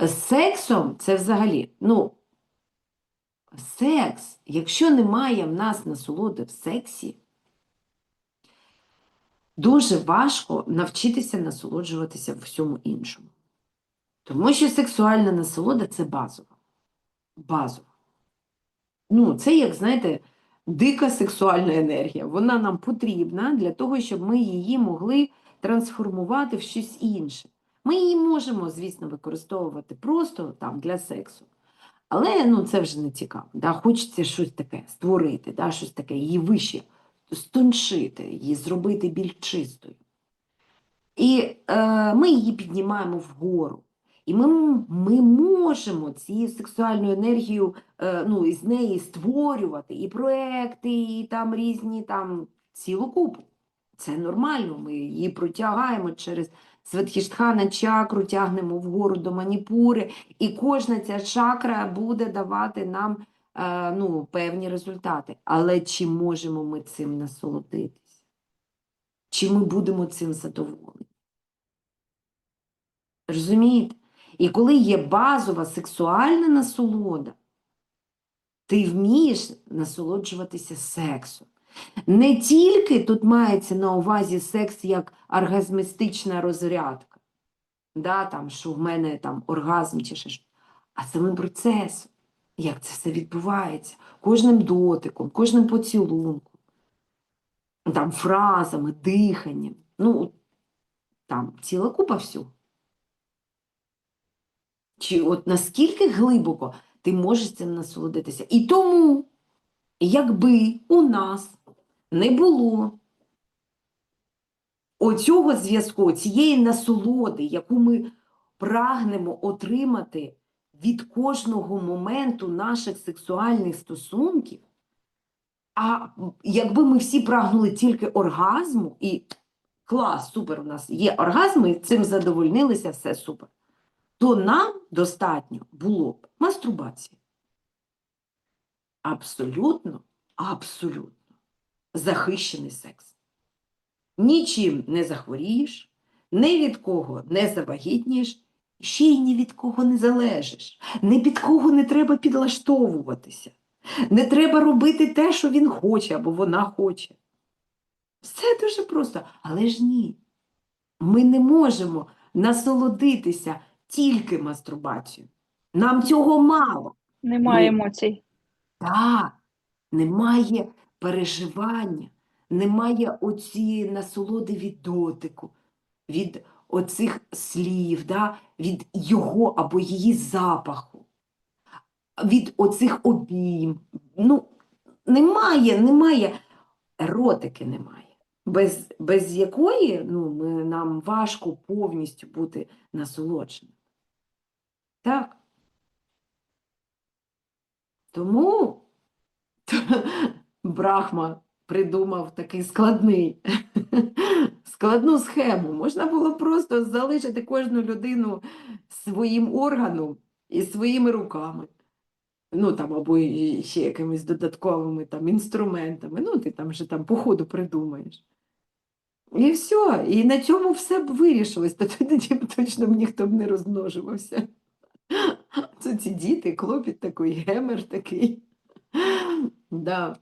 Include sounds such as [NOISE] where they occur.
З сексом це взагалі, ну, секс, якщо немає в нас насолоди в сексі, дуже важко навчитися насолоджуватися в всьому іншому. Тому що сексуальна насолода це базова. Базова. Ну, це, як знаєте, дика сексуальна енергія. Вона нам потрібна для того, щоб ми її могли трансформувати в щось інше. Ми її можемо, звісно, використовувати просто там для сексу. Але ну, це вже не цікаво. Да? Хочеться щось таке створити, да? щось таке, її вище, стоншити, її зробити більш чистою. І е, ми її піднімаємо вгору. І ми, ми можемо цією сексуальною енергією е, ну, із неї створювати і проекти, і там різні там цілу купу. Це нормально, ми її протягаємо через Светхіштхана чакру, тягнемо вгору до маніпури, і кожна ця чакра буде давати нам е, ну, певні результати. Але чи можемо ми цим насолодитись? Чи ми будемо цим задоволені? Розумієте? І коли є базова сексуальна насолода, ти вмієш насолоджуватися сексом. Не тільки тут мається на увазі секс як оргазмістична розрядка, да, там, що в мене там оргазм чи ще щось, а самим процесом, як це все відбувається, кожним дотиком, кожним поцілунком, там, фразами, диханням. Ну, там ціла купа всього. Чи от наскільки глибоко ти можеш цим насолодитися? І тому, якби у нас не було оцього зв'язку, цієї насолоди, яку ми прагнемо отримати від кожного моменту наших сексуальних стосунків, а якби ми всі прагнули тільки оргазму, і клас, супер, у нас є оргазми, цим задовольнилися, все супер то нам достатньо було б мастурбації. Абсолютно, абсолютно захищений секс. Нічим не захворієш, ні від кого не завагітнієш, ще й ні від кого не залежиш. Ні під кого не треба підлаштовуватися. Не треба робити те, що він хоче або вона хоче. Все дуже просто, але ж ні. Ми не можемо насолодитися тільки мастурбацією. Нам цього мало. Немає Ну, емоцій. Так, немає переживання, немає оцієї насолоди від дотику, від оцих слів, да? від його або її запаху, від оцих обійм. Ну, немає, немає, еротики немає. Без, без якої ну, ми, нам важко повністю бути насолодженим. Так. Тому [LAUGHS] Брахма придумав такий складний, [LAUGHS] складну схему. Можна було просто залишити кожну людину своїм органом і своїми руками. Ну, там, або ще якимись додатковими там, інструментами. Ну, ти там вже там по ходу придумаєш. І все. І на цьому все б вирішилось, то тоді б точно ніхто б не розмножувався. Це ці діти, клопіт такий, гемер такий. [LAUGHS] Да.